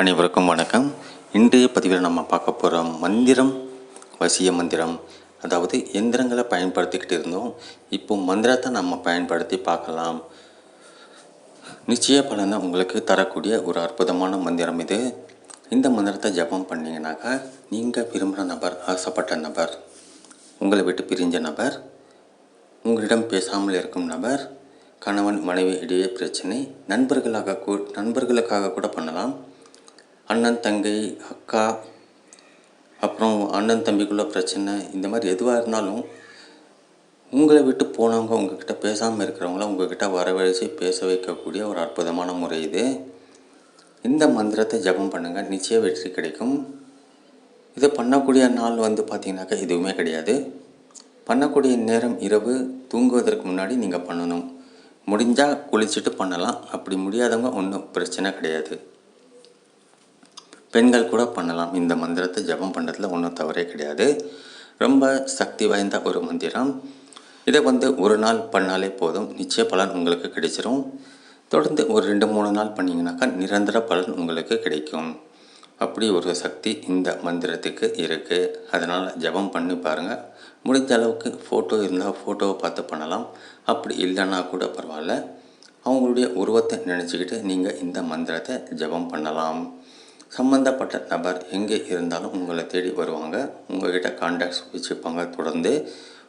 அனைவருக்கும் வணக்கம். இன்றைய பதிவில் நம்ம பார்க்க போகிற மந்திரம் வசிய மந்திரம் அதாவது எந்திரங்களை பயன்படுத்திக்கிட்டு இருந்தோம். இப்போ மந்திரத்தை நம்ம பயன்படுத்தி பார்க்கலாம். நிச்சய பலனை உங்களுக்கு தரக்கூடிய ஒரு அற்புதமான மந்திரம் இது. இந்த மந்திரத்தை ஜபம் பண்ணிங்கனாக்கா நீங்கள் விரும்புகிற நபர் ஆசைப்பட்ட நபர் உங்களை விட்டு பிரிஞ்ச நபர் உங்களிடம் பேசாமல் இருக்கும் நபர் கணவன் மனைவி இடையே பிரச்சனை நண்பர்களாக கூ நண்பர்களுக்காக கூட பண்ணலாம். அண்ணன் தங்கை அக்கா அப்புறம் அண்ணன் தம்பிக்குள்ள பிரச்சனை இந்த மாதிரி எதுவாக இருந்தாலும் உங்களை விட்டு போனவங்க உங்ககிட்ட பேசாமல் இருக்கிறவங்கள உங்ககிட்ட வரவழைச்சி பேச வைக்கக்கூடிய ஒரு அற்புதமான முறை இது. இந்த மந்திரத்தை ஜபம் பண்ணுங்கள் நிச்சய வெற்றி கிடைக்கும். இதை பண்ணக்கூடிய நாள் வந்து பார்த்திங்கனாக்கா எதுவுமே கிடையாது. பண்ணக்கூடிய நேரம் இரவு. தூங்குவதற்கு முன்னாடி நீங்கள் பண்ணணும். முடிஞ்சால் குளிச்சுட்டு பண்ணலாம். அப்படி முடியாதவங்க ஒன்றும் பிரச்சனை கிடையாது. பெண்கள் கூட பண்ணலாம். இந்த மந்திரத்தை ஜபம் பண்ணுறதுல ஒன்றும் தவறே கிடையாது. ரொம்ப சக்தி வாய்ந்த ஒரு மந்திரம். இதை வந்து ஒரு நாள் பண்ணாலே போதும். நிச்சய பலன் உங்களுக்கு கிடைச்சிரும். தொடர்ந்து ஒரு ரெண்டு மூணு நாள் பண்ணிங்கனாக்கா நிரந்தர பலன் உங்களுக்கு கிடைக்கும். அப்படி ஒரு சக்தி இந்த மந்திரத்துக்கு இருக்குது அதனால் ஜபம் பண்ணி பாருங்கள் முடிஞ்ச அளவுக்கு ஃபோட்டோ இருந்தால் ஃபோட்டோவை பார்த்து பண்ணலாம். அப்படி இல்லைன்னா கூட பரவாயில்ல. அவங்களுடைய உருவத்தை நினச்சிக்கிட்டு நீங்கள் இந்த மந்திரத்தை ஜபம் பண்ணலாம். சம்மந்தப்பட்ட நபர் எங்கே இருந்தாலும் உங்களை தேடி வருவாங்க. உங்கள்கிட்ட கான்டாக்ட்ஸ் வச்சுப்பாங்க தொடர்ந்து.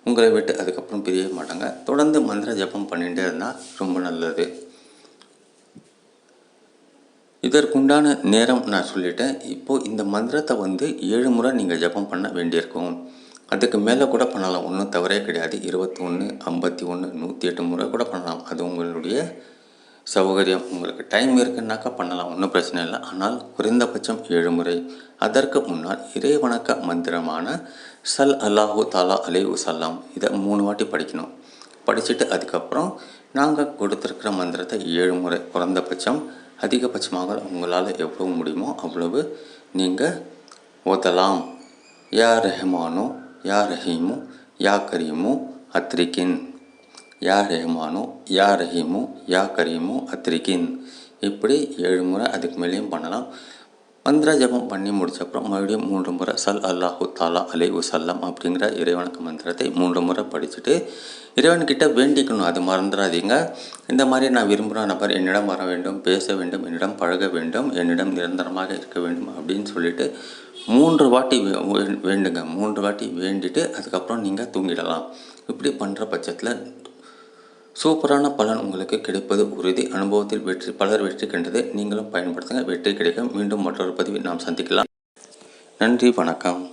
உங்களை விட்டு அதுக்கப்புறம் பிரிய மாட்டாங்க. தொடர்ந்து மந்திர ஜபம் பண்ணிகிட்டே இருந்தால் ரொம்ப நல்லது. இதற்குண்டான நேரம் நான் சொல்லிட்டேன். இப்போது இந்த மந்திரத்தை வந்து ஏழு முறை நீங்கள் ஜபம் பண்ண வேண்டியிருக்கும். அதுக்கு மேலே கூட பண்ணலாம். ஒன்றும் தவறே கிடையாது. இருபத்தி ஒன்று ஐம்பத்தி ஒன்று நூற்றி எட்டு முறை கூட பண்ணலாம். அது உங்களுடைய சௌகரியம் உங்களுக்கு டைம் இருக்குன்னாக்கா பண்ணலாம் ஒன்றும் பிரச்சனை இல்லை. ஆனால் குறைந்தபட்சம் ஏழு முறை. அதற்கு முன்னால் இறை வணக்க மந்திரமான சல் அல்லாஹூ தாலா அலை உசல்லாம் இதை மூணு வாட்டி படிக்கணும். படிச்சுட்டு அதுக்கப்புறம் நாங்கள் கொடுத்துருக்கிற மந்திரத்தை ஏழு முறை. குறைந்தபட்சம் அதிகபட்சமாக உங்களால் எவ்வளவு முடியுமோ அவ்வளவு நீங்கள் ஓதலாம். யா ரஹ்மானோ யா ரஹீமோ யா கரீமோ அத்ரிகின். யா ரஹ்மானோ யா ரஹீமு யா கரீமு அத்ரிக்கின் இப்படி ஏழு முறை அதுக்கு மேலேயும் பண்ணலாம். மந்திர ஜபம் பண்ணி முடிச்சப்புறம் மறுபடியும் மூன்று முறை சல் அல்லாஹு தாலா அலை உசல்லம் அப்படிங்கிற இறைவனுக்கு மந்திரத்தை மூன்று முறை படிச்சுட்டு இறைவன்கிட்ட வேண்டிக்கணும். அது மறந்துடாதீங்க இந்த மாதிரி நான் விரும்புகிற நபர் என்னிடம் வர வேண்டும் பேச வேண்டும் என்னிடம் பழக வேண்டும் என்னிடம் நிரந்தரமாக இருக்க வேண்டும் அப்படின்னு சொல்லிட்டு மூன்று வாட்டி வேண்டுங்க. மூன்று வாட்டி வேண்டிட்டு அதுக்கப்புறம் நீங்கள் தூங்கிடலாம். இப்படி பண்ணுற பட்சத்தில் சூப்பரான பலன் உங்களுக்கு கிடைப்பது உறுதி. அனுபவத்தில் வெற்றி பலர் வெற்றி கண்டது நீங்களும் பயன்படுத்துங்க. வெற்றி கிடைக்கும் மீண்டும் மற்றொரு பதிவில் நாம் சந்திக்கலாம். நன்றி வணக்கம்.